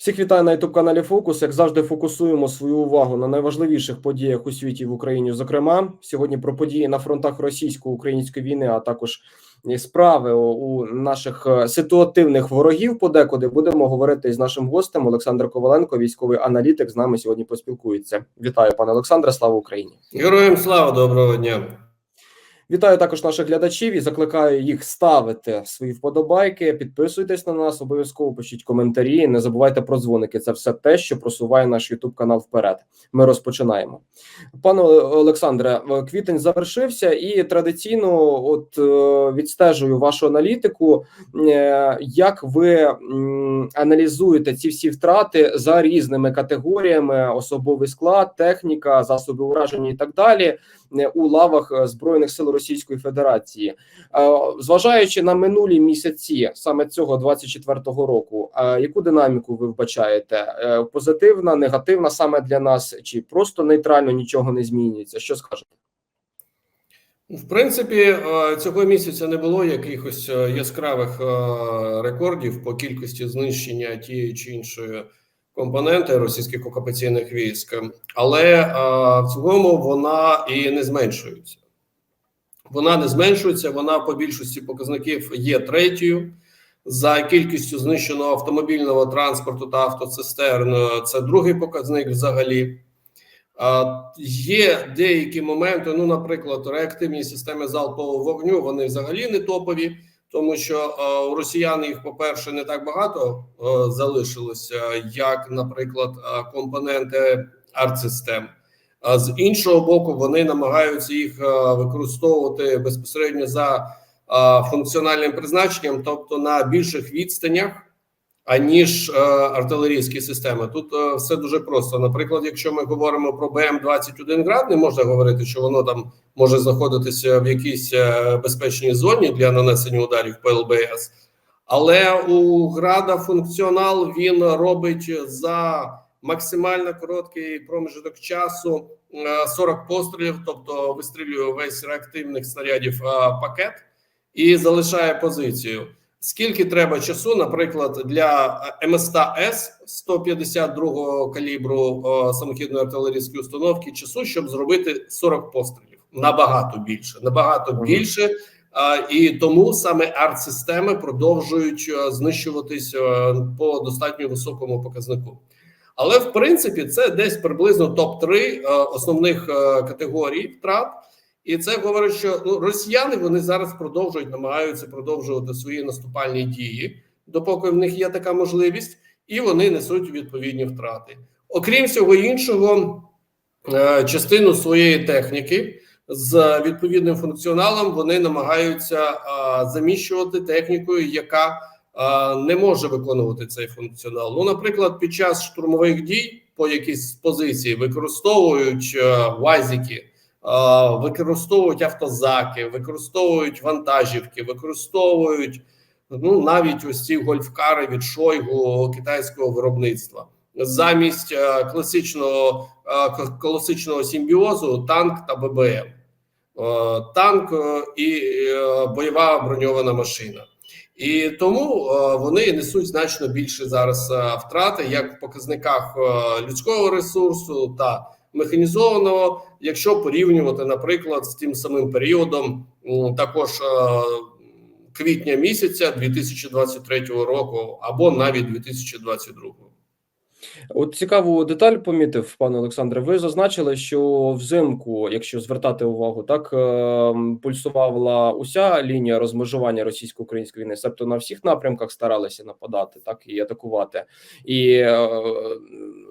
Всіх вітаю на youtube каналі Фокус. Як завжди, фокусуємо свою увагу на найважливіших подіях у світі в Україні. Зокрема, сьогодні про події на фронтах російсько-української війни, а також справи у- у наших е, ситуативних ворогів. Подекуди будемо говорити з нашим гостем Олександр Коваленко, військовий аналітик. З нами сьогодні поспілкується. Вітаю, пане Олександре. Слава Україні! Героям слава, доброго дня. Вітаю також наших глядачів і закликаю їх ставити свої вподобайки. Підписуйтесь на нас, обов'язково пишіть коментарі. Не забувайте про дзвоники. Це все те, що просуває наш Ютуб канал вперед. Ми розпочинаємо. Пане Олександре, квітень завершився, і традиційно, от е, відстежую вашу аналітику. Е, Як ви аналізуєте ці всі втрати за різними категоріями: особовий склад, техніка, засоби ураження і так далі е, у лавах збройних сил Російської Федерації, Е, зважаючи на минулі місяці саме цього 24-го року, е, яку динаміку ви вбачаєте? Е, Позитивна, негативна саме для нас, чи просто нейтрально нічого не змінюється? Що скажете? В принципі, цього місяця не було якихось яскравих рекордів по кількості знищення тієї чи іншої компоненти російських окупаційних військ, але в цілому вона і не зменшується. Вона не зменшується, вона по більшості показників є третьою. За кількістю знищеного автомобільного транспорту та автоцистерн е, це другий показник взагалі. А, Є деякі моменти, ну, наприклад, реактивні системи залпового вогню, вони взагалі не топові, тому що е, у росіян їх, по-перше, не так багато е, залишилося, як, наприклад, компоненти артсистем. А з іншого боку, вони намагаються їх е, використовувати безпосередньо за е, функціональним призначенням, тобто на більших відстанях аніж е, артилерійські системи. Тут все дуже просто. Наприклад, якщо ми говоримо про БМ-21 град, не можна говорити, що воно там може знаходитися в якійсь безпечній зоні для нанесення ударів по ЛБС. Але у града функціонал він робить за максимально короткий проміжок часу е, 40 пострілів, тобто вистрілює весь реактивних снарядів е, пакет і залишає позицію. Скільки треба часу, наприклад, для МСТ-С 152 калібру е, самохідної артилерійської установки часу, щоб зробити 40 пострілів? Набагато більше, набагато більше. Е, І тому саме арт-системи продовжують е, знищуватись е, по достатньо високому показнику. Але в принципі це десь приблизно топ 3 основних е, категорій втрат. І це говорить, що ну, росіяни вони зараз продовжують намагаються продовжувати свої наступальні дії, допоки в них є така можливість, і вони несуть відповідні втрати. Окрім всього іншого, е, частину своєї техніки з відповідним функціоналом вони намагаються е, заміщувати технікою, яка е, не може виконувати цей функціонал. Ну, наприклад, під час штурмових дій по якійсь позиції використовують вазіки. Е, використовують автозаки, використовують вантажівки, використовують ну навіть ось ці гольфкари від Шойгу китайського виробництва замість е, класичного е, класичного симбіозу танк та ББМ. Танк і бойова броньована машина. І тому е, вони несуть значно більше зараз е, втрати, як в показниках е, людського ресурсу та механізованого, якщо порівнювати, наприклад, з тим самим періодом, також квітня місяця 2023 року, або навіть 2022. От цікаву деталь помітив, пане Олександре. Ви зазначили, що взимку, якщо звертати увагу, так е, пульсувала уся лінія розмежування російсько-української війни, себто на всіх напрямках старалися нападати, так і атакувати. І е,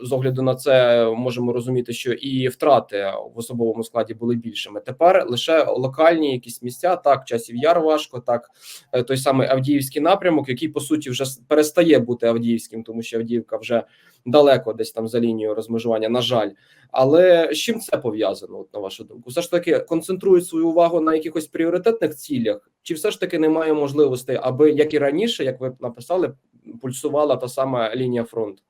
з огляду на це можемо розуміти, що і втрати в особовому складі були більшими. Тепер лише локальні якісь місця, так часів яр важко, так е, той самий Авдіївський напрямок, який по суті вже перестає бути Авдіївським, тому що Авдіївка вже далеко десь там за лінією розмежування, на жаль. Але з чим це пов'язано, от на вашу думку? Все ж таки концентрують свою увагу на якихось пріоритетних цілях, чи все ж таки немає можливостей, аби як і раніше, як ви написали, пульсувала та сама лінія фронту?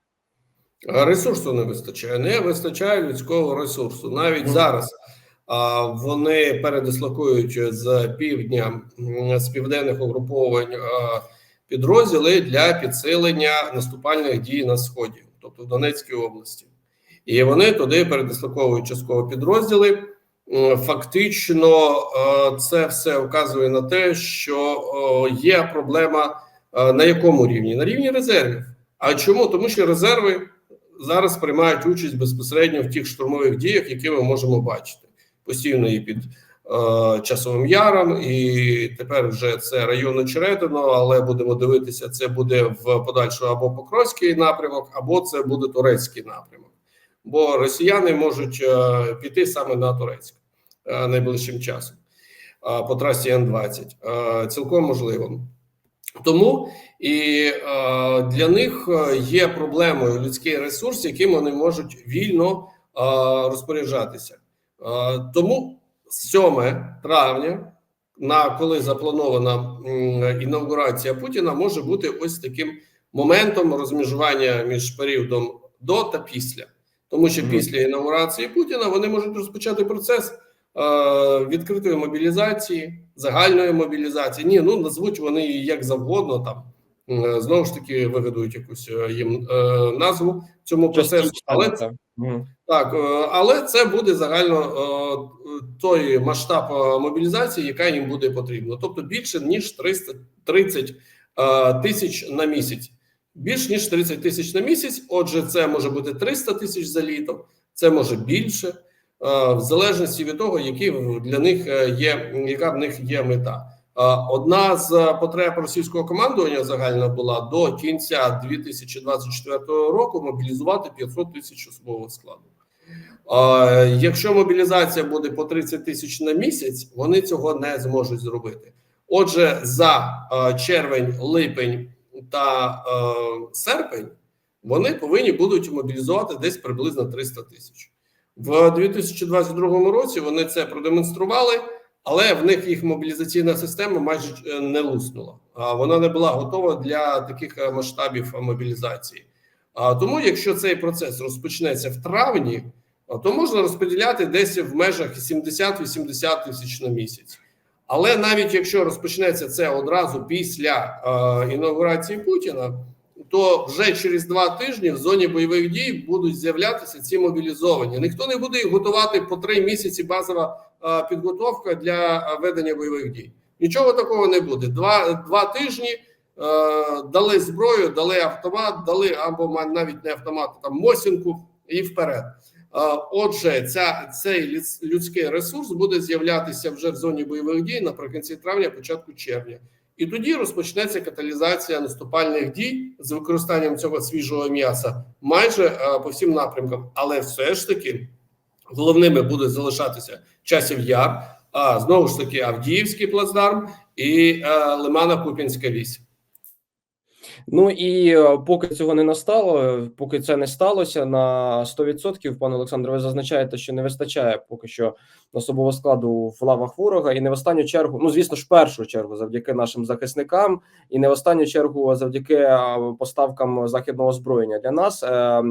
Ресурсу не вистачає, не вистачає людського ресурсу. Навіть зараз а, вони передислокують з півдня з південних угруповань а, підрозділи для підсилення наступальних дій на сході, тобто в Донецькій області. І вони туди передислоковують частково підрозділи. Фактично, е, це все вказує на те, що е, є проблема е, на якому рівні? На рівні резервів. А чому? Тому що резерви зараз приймають участь безпосередньо в тих штурмових діях, які ми можемо бачити постійно і під е, часовим яром, і тепер вже це район Очеретино, але будемо дивитися, це буде в подальшому або Покровський напрямок, або це буде турецький напрямок. Бо росіяни можуть е, піти саме на Турецьк е, найближчим часом е, по трасі Н-20. Е, цілком можливо. Тому і е, для них е, є проблемою людський ресурс, яким вони можуть вільно е, розпоряджатися. Е, тому 7 травня, на коли запланована інаугурація Путіна, може бути ось таким моментом розмежування між періодом до та після, тому що після інаугурації Путіна вони можуть розпочати процес е, відкритої мобілізації, загальної мобілізації. Ні, ну назвуть вони її як завгодно там. Е, Знову ж таки, вигадують якусь е, їм е, назву цьому процесу, але так. Так, е, але це буде загально е, той масштаб мобілізації, яка їм буде потрібна, тобто більше ніж 330 е, тисяч на місяць. Більш ніж 30 тисяч на місяць. Отже, це може бути 300 тисяч за літо, це може більше, в залежності від того, які для них е, є, яка в них є мета. Е, Одна з потреб російського командування загально була до кінця 2024 року мобілізувати 500 тисяч особового складу. Якщо мобілізація буде по 30 тисяч на місяць, вони цього не зможуть зробити. Отже, за е, червень, липень та е, серпень вони повинні будуть мобілізувати десь приблизно 300 тисяч. В 2022 році вони це продемонстрували, але в них їх мобілізаційна система майже е, не луснула. Вона не була готова для таких е, масштабів мобілізації. Тому, якщо цей процес розпочнеться в травні, то можна розподіляти десь в межах 70-80 тисяч на місяць. Але навіть якщо розпочнеться це одразу після е, інаугурації Путіна, то вже через два тижні в зоні бойових дій будуть з'являтися ці мобілізовані. Ніхто не буде їх готувати по три місяці базова е, підготовка для е, ведення бойових дій. Нічого такого не буде. Два, два тижні е, дали зброю, дали автомат, дали або навіть не автомат, а там мосінку і вперед. Е, Отже, ця цей люд- людський ресурс буде з'являтися вже в зоні бойових дій наприкінці травня, початку червня. І тоді розпочнеться каталізація наступальних дій з використанням цього свіжого м'яса майже е, по всім напрямкам. Але все ж таки головними будуть залишатися часів яр, а знову ж таки Авдіївський плацдарм і е, Лимано-Куп'янська вісь. Ну і е, поки цього не настало, поки це не сталося на 100%, пане Олександре, ви зазначаєте, що не вистачає поки що особового складу в лавах ворога, і не в останню чергу, ну звісно ж, першу чергу, завдяки нашим захисникам, і не в останню чергу завдяки поставкам західного озброєння для нас е,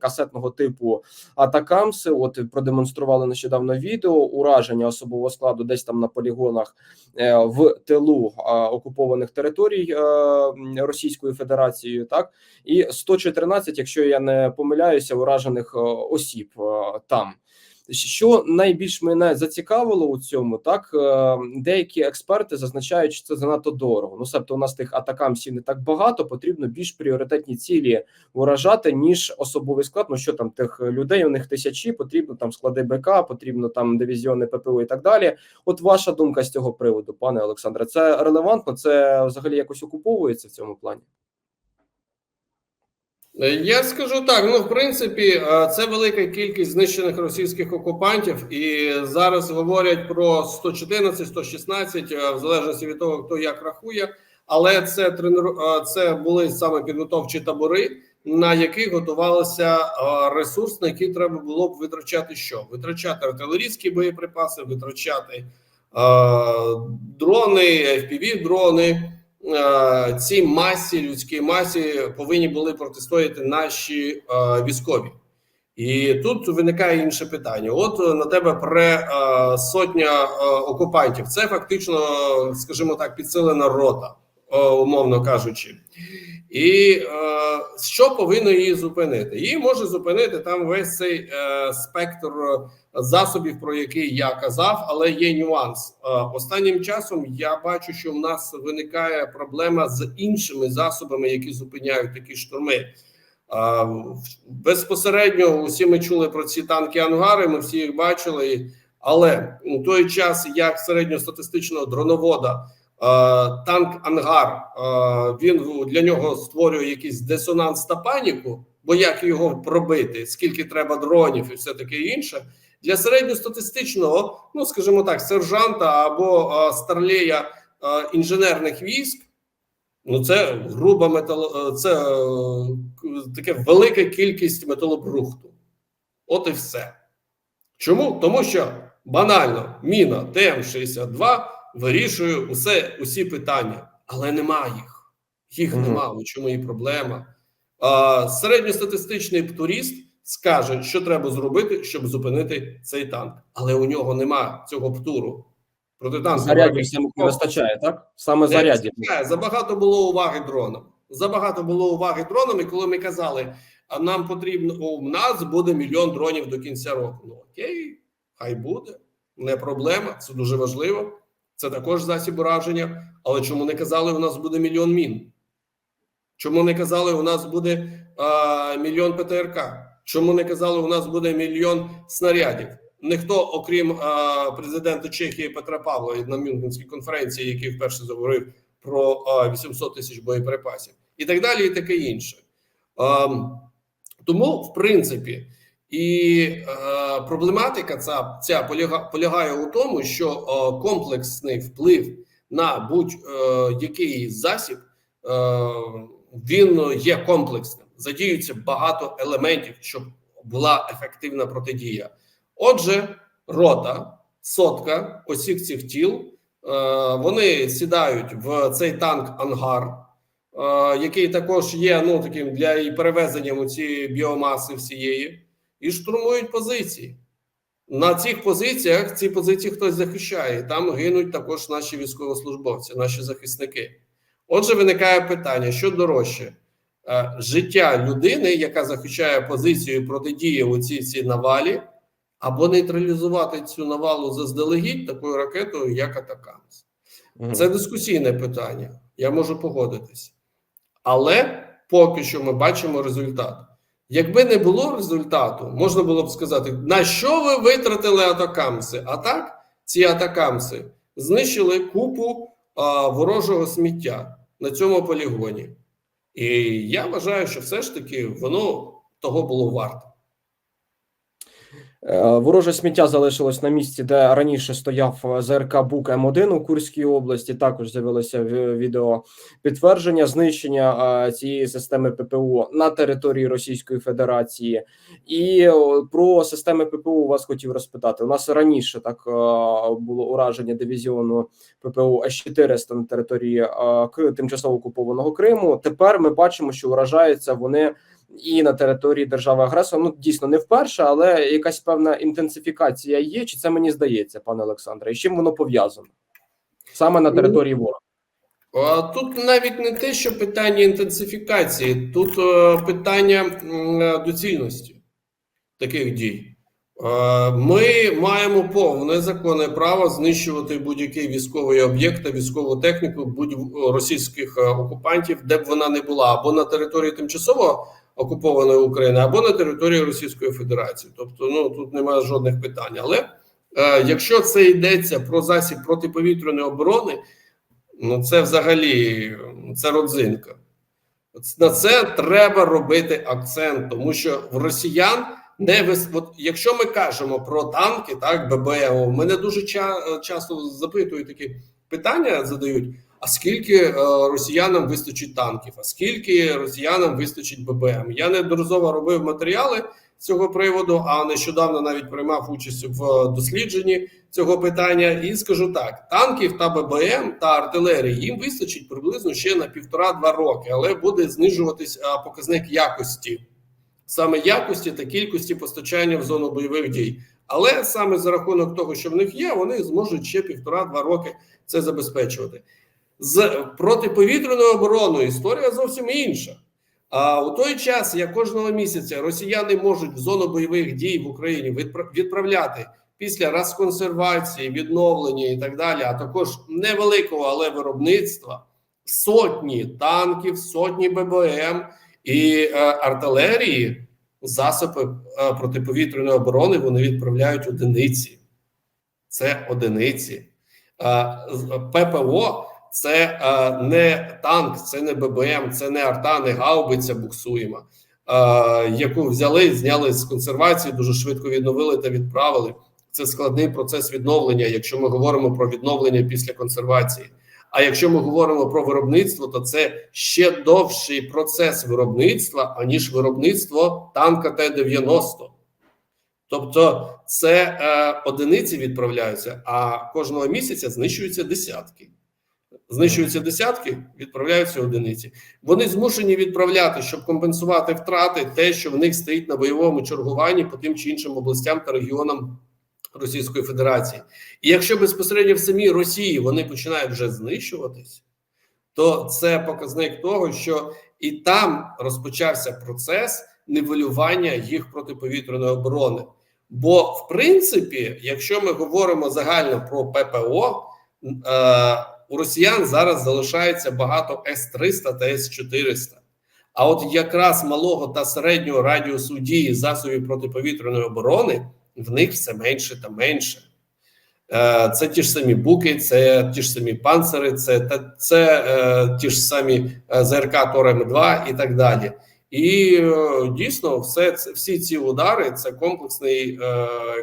касетного типу Атакамси. От продемонстрували нещодавно відео ураження особового складу десь там на полігонах е, в тилу окупованих територій е, Російською Федерацією, так і 114, якщо я не помиляюся, уражених е, осіб там. Що найбільш мене зацікавило у цьому, так е, деякі експерти зазначають, що це занадто дорого. Ну, себто, у нас тих атакамсів не так багато, потрібно більш пріоритетні цілі вражати, ніж особовий склад. Ну що там тих людей? У них тисячі, потрібно там склади БК, потрібно там дивізіони ППО і так далі. От ваша думка з цього приводу, пане Олександре, це релевантно? Це взагалі якось окуповується в цьому плані? Е, Я скажу так: ну, в принципі, е, це велика кількість знищених російських окупантів, і зараз говорять про 114, 116, е, в залежності від того, хто як рахує. Але це тренер... е, це були саме підготовчі табори, на яких готувалися ресурс, на який треба було б витрачати що? Витрачати артилерійські боєприпаси, витрачати е, дрони, fpv дрони цій масі, людській масі повинні були протистояти наші е, військові. І тут виникає інше питання: от е, на тебе пре е, сотня е, окупантів. Це фактично, скажімо так, підсилена рота е, умовно кажучи. І е, що повинно її зупинити? Її може зупинити там весь цей е, спектр засобів, про який я казав, але є нюанс. Е, останнім часом я бачу, що в нас виникає проблема з іншими засобами, які зупиняють такі штурми. А, безпосередньо усі ми чули про ці танки ангари. Ми всі їх бачили. Але у той час, як середньостатистичного дроновода, танк Ангар він для нього створює якийсь дисонанс та паніку, бо як його пробити, скільки треба дронів і все таке інше. Для середньостатистичного, ну скажімо так, сержанта або а, старлея інженерних військ. Ну, це груба метало, це е, таке велика кількість металобрухту. От і все. Чому? Тому що банально міна ТМ-62 вирішує усе, усі питання, але нема їх. Їх Мгм. нема. У чому і проблема? А, середньостатистичний турист скаже, що треба зробити, щоб зупинити цей танк, але у нього нема цього птуру. Протитанкового Зарядів самих не вистачає, так? Саме зарядів. Забагато було уваги дронам. Забагато було уваги дронам, і коли ми казали, а нам потрібно у нас буде мільйон дронів до кінця року. Ну окей, хай буде, не проблема. Це дуже важливо. Це також засіб ураження. Але чому не казали, у нас буде мільйон мін? Чому не казали, у нас буде а, мільйон ПТРК? Чому не казали, у нас буде мільйон снарядів? Ніхто, окрім а, президента Чехії Петра Павла на Мюнхенській конференції, який вперше заговорив про а, 800 тисяч боєприпасів, і так далі, і таке інше. А, тому, в принципі, і е, проблематика ця, ця поляга, полягає у тому, що е, комплексний вплив на будь-який засіб е, він є комплексним. Задіються багато елементів, щоб була ефективна протидія. Отже, рота, сотка осіх цих тіл, е, вони сідають в цей танк ангар, е, який також є ну таким для і перевезення у цієї біомаси всієї, і штурмують позиції. На цих позиціях ці позиції хтось захищає. Там гинуть також наші військовослужбовці, наші захисники. Отже, виникає питання: що дорожче? Е, Життя людини, яка захищає позицію і протидіє у цій цій навалі, або нейтралізувати цю навалу заздалегідь такою ракетою, як Атакамс. Це дискусійне питання. Я можу погодитись. Але поки що ми бачимо результат. Якби не було результату, можна було б сказати, на що ви витратили атакамси? А так, ці атакамси знищили купу а, ворожого сміття на цьому полігоні. І я вважаю, що все ж таки воно того було варто. Е, Вороже сміття залишилось на місці, де раніше стояв е, ЗРК Бук М1 у Курській області. Також з'явилося відео підтвердження знищення е, цієї системи ППО на території Російської Федерації. І про системи ППО вас хотів розпитати. У нас раніше так було ураження дивізіону ППО С-400 на території тимчасово окупованого Криму. Тепер ми бачимо, що уражаються вони і на території держави агресора. Ну дійсно не вперше, але якась певна інтенсифікація є. Чи це мені здається, пане Олександре? І з чим воно пов'язано саме на території ворога? Тут навіть не те, що питання інтенсифікації, тут е, питання е, доцільності таких дій. Е, Ми маємо повне законне право знищувати будь-який військовий об'єкт та військову техніку будь-російських е, окупантів, де б вона не була, або на території тимчасово окупованої України, або на території Російської Федерації. Тобто, ну тут немає жодних питань. Але е, якщо це йдеться про засіб протиповітряної оборони. Ну, це взагалі це родзинка. На це треба робити акцент, тому що в росіян не вис... От якщо ми кажемо про танки, так ББМ, мене дуже ча... часто запитують такі питання, задають: а скільки е, росіянам вистачить танків? А скільки росіянам вистачить ББМ? Я неодноразово робив матеріали цього приводу, а нещодавно навіть приймав участь в дослідженні цього питання, і скажу так: танків та ББМ та артилерії їм вистачить приблизно ще на півтора-два роки, але буде знижуватись показник якості, саме якості та кількості постачання в зону бойових дій. Але саме за рахунок того, що в них є, вони зможуть ще півтора-два роки це забезпечувати. З протиповітряною обороною історія зовсім інша. А у той час, як кожного місяця росіяни можуть в зону бойових дій в Україні відправляти після розконсервації, відновлення і так далі, а також невеликого, але виробництва сотні танків, сотні ББМ і е, артилерії, засоби е, протиповітряної оборони вони відправляють одиниці. Це одиниці. Е, ППО це е, не танк, це не ББМ, це не арта, не гаубиця буксуєма, е, яку взяли, зняли з консервації, дуже швидко відновили та відправили. Це складний процес відновлення, якщо ми говоримо про відновлення після консервації. А якщо ми говоримо про виробництво, то це ще довший процес виробництва, аніж виробництво танка Т-90. Тобто це е, одиниці відправляються, а кожного місяця знищуються десятки. Знищуються десятки, відправляються одиниці. Вони змушені відправляти, щоб компенсувати втрати, те, що в них стоїть на бойовому чергуванні по тим чи іншим областям та регіонам Російської Федерації. І якщо безпосередньо в самій Росії вони починають вже знищуватись, то це показник того, що і там розпочався процес нивелювання їх протиповітряної оборони. Бо, в принципі, якщо ми говоримо загально про ППО, е, у росіян зараз залишається багато С-300 та С-400. А от якраз малого та середнього радіусу дії засобів протиповітряної оборони в них все менше та менше. Е, Це ті ж самі буки, це ті ж самі панцири, це, та- це е, ті ж самі е, ЗРК Торем 2 і так далі. І дійсно, все всі ці удари це комплексний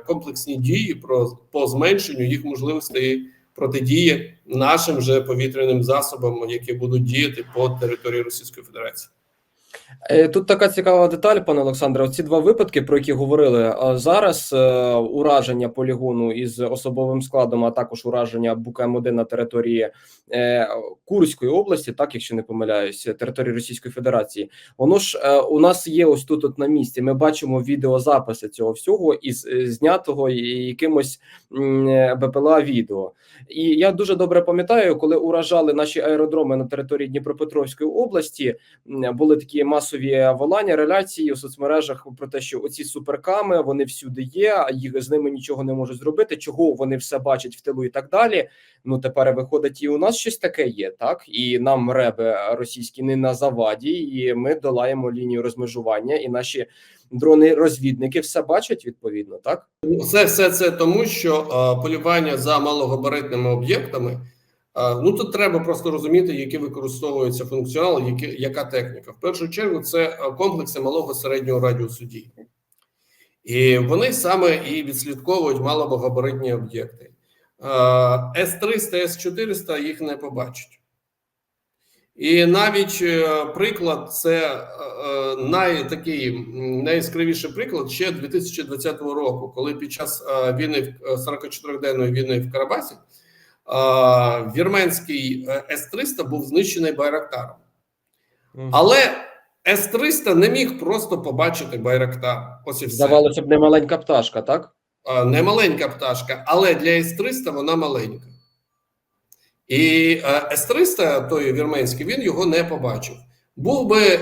комплексні дії про по зменшенню їх можливостей протидії нашим же повітряним засобам, які будуть діяти по території Російської Федерації. Е, Тут така цікава деталь, пане Олександре. Оці два випадки, про які говорили зараз: е, ураження полігону із особовим складом, а також ураження БУКМ-1 на території е, Курської області, так якщо не помиляюсь, території Російської Федерації. Воно ж е, у нас є ось тут, от на місці. Ми бачимо відеозаписи цього всього із е, знятого якимось е, БПЛА відео. І я дуже добре пам'ятаю, коли уражали наші аеродроми на території Дніпропетровської області. Були такі масові волання, реляції у соцмережах про те, що оці суперками вони всюди є, їх з ними нічого не можуть зробити. Чого вони все бачать в тилу і так далі. Ну тепер виходить, і у нас щось таке є, так і нам реби російські не на заваді, і ми долаємо лінію розмежування, і наші дрони-розвідники все бачать відповідно, так. Це все це тому, що е, полювання за малогабаритними об'єктами. Е, ну тут треба просто розуміти, які використовуються функціонал, які, яка техніка. В першу чергу це е, комплекси малого середнього радіусу дій. І вони саме і відслідковують малогабаритні об'єкти. С-300, С-400 їх не побачать. І навіть е, приклад, це е, е, най, найяскравіший приклад ще 2020 року, коли під час е, війни в- е, 44-денної війни в Карабасі е, вірменський е, С-300 був знищений Байрактаром. Але С-300 не міг просто побачити Байрактар. Ось і все. Здавалося б, не маленька пташка, так. Не маленька пташка, але для С-300 вона маленька. І е, С-300, той вірменський, він його не побачив. Був би е,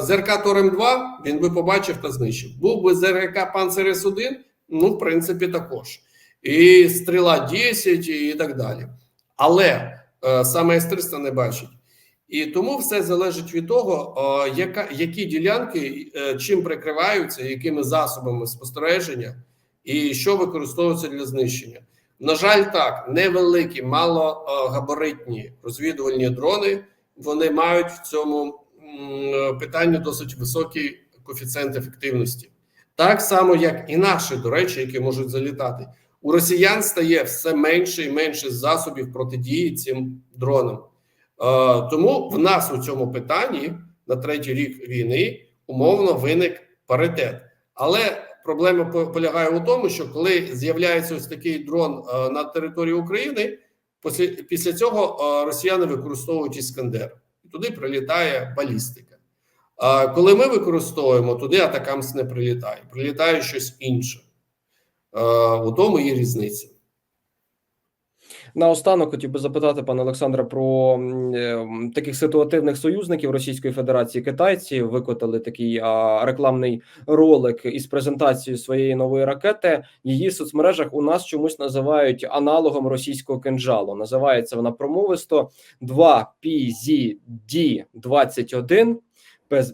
ЗРК Торем 2, він би побачив та знищив. Був би ЗРК Панцер С-1, ну, в принципі, також. І стріла 10 і так далі. Але е, саме С-300 не бачить. І тому все залежить від того, е, яка, які ділянки е, чим прикриваються, якими засобами спостереження, і що використовується для знищення. На жаль, так невеликі, малогабаритні розвідувальні дрони. Вони мають в цьому питанні досить високий коефіцієнт ефективності, так само як і наші, до речі, які можуть залітати. У росіян стає все менше і менше засобів протидії цим дронам. Е, тому в нас у цьому питанні на третій рік війни умовно виник паритет. Але проблема полягає у тому, що коли з'являється ось такий дрон е, на території України, після, після цього е, росіяни використовують іскандер, і туди прилітає балістика. А коли ми використовуємо, туди атакамс не прилітає, прилітає щось інше. Е, У тому і різниця. Наостанок хотів би запитати пане Олександре про е, таких ситуативних союзників Російської Федерації. Китайці викотали такий рекламний ролик із презентацією своєї нової ракети. Її в соцмережах у нас чомусь називають аналогом російського кинжалу. Називається вона промовисто 2 PZD 21 Пз-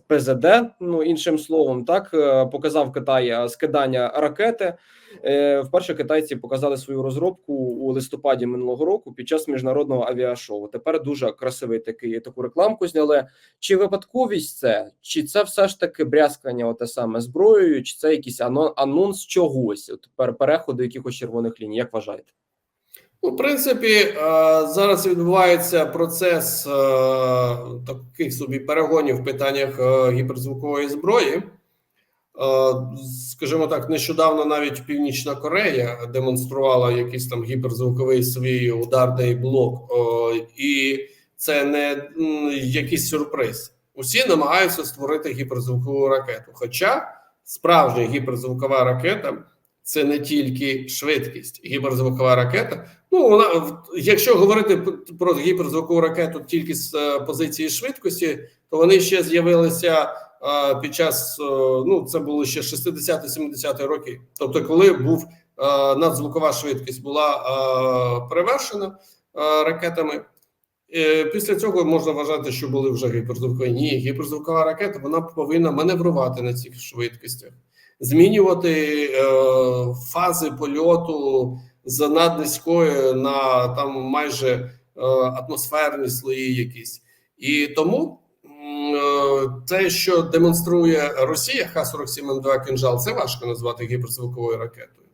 ПЗД, ну іншим словом, так е, показав Китай е, скидання ракети. Е, Вперше китайці показали свою розробку у листопаді минулого року під час міжнародного авіашоу. Тепер дуже красивий такий таку рекламку зняли. Чи випадковість це, чи це все ж таки брязкання оте саме зброєю, чи це якийсь ано- анонс чогось? Тепер переходу якихось червоних ліній. Як вважаєте? Ну, в принципі, е, зараз відбувається процес е, таких собі перегонів в питаннях е, гіперзвукової зброї. Скажімо так, нещодавно навіть Північна Корея демонструвала якийсь там гіперзвуковий свій ударний блок, і це не якийсь сюрприз. Усі намагаються створити гіперзвукову ракету. Хоча справжня гіперзвукова ракета це не тільки швидкість. Гіперзвукова ракета. Ну вона якщо говорити про гіперзвукову ракету тільки з е, позиції швидкості, то вони ще з'явилися е, під час е, ну це було ще 60-70 роки. Тобто, коли був надзвукова швидкість була перевершена ракетами. Після цього можна вважати, що були вже гіперзвукові. Ні, гіперзвукова ракета вона повинна маневрувати на цих швидкостях, змінювати фази польоту з наднизької на там майже е, атмосферні слої якісь. І тому е, те, що демонструє Росія Х-47М2 «Кинжал», це важко назвати гіперзвуковою ракетою.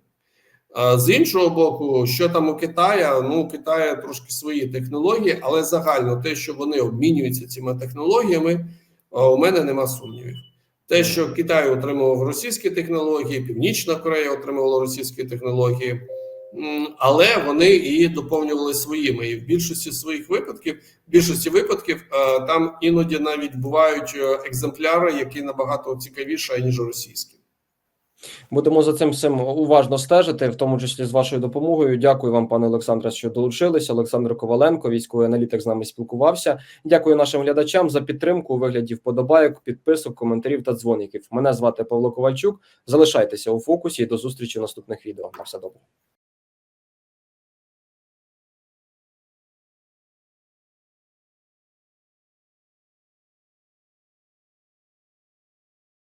А З іншого боку, що там у Китая? Ну, у Китая трошки свої технології, але загально те, що вони обмінюються цими технологіями, а, у мене нема сумнівів. Те, що Китай отримував російські технології, Північна Корея отримувала російські технології, але вони її доповнювали своїми. І в більшості своїх випадків, в більшості випадків, е, там іноді навіть бувають е, екземпляри, які набагато цікавіші, ніж російські. Будемо за цим всім уважно стежити, в тому числі з вашою допомогою. Дякую вам, пане Олександре, що долучилися. Олександр Коваленко, військовий аналітик, з нами спілкувався. Дякую нашим глядачам за підтримку у вигляді вподобайок, підписок, коментарів та дзвоників. Мене звати Павло Ковальчук. Залишайтеся у фокусі і до зустрічі в наступних відео. На все добре.